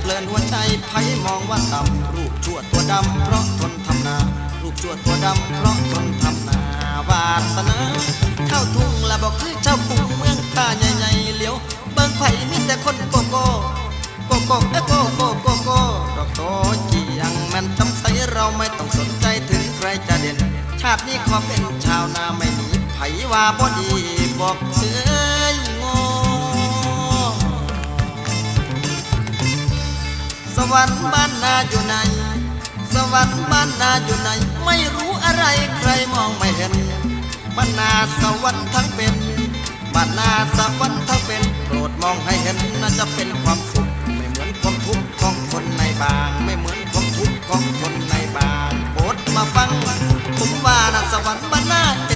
เพลินหัวใจไผมองว่าต่ำรูปชั่วตัวดำเพราะทนทำนา รูปชั่วตัวดำเพราะทนทำนาวาสนาเข้าทุ่งละบอกคือเจ้าปุ่งเมืองข้าใหญ่ๆเหลียวเบิ่งไผ่มีแต่คนโกโก้โกโก้เอ้โกโก้โกโก้ดอกโตจียังแมันจำใสเราไม่ต้องสนใจถึงใครจะเด่น ชาตินี้ขอเป็นชาวนาไม่หนีไผ่ว่าบ่ดีบอกเชย วรรค์บ้านนาอยู่ไหน สวรรค์บ้านนาอยู่ไหน ไม่รู้อะไรใครมองไม่เห็นบ้านนาสวรรค์ทั้งเป็นบ้านนาสวรรค์ทั้งเป็นโปรดมองให้เห็นน่าจะเป็นความสุข ไม่เหมือนความทุกข์ของคนในบาง ไม่เหมือนความทุกข์ของ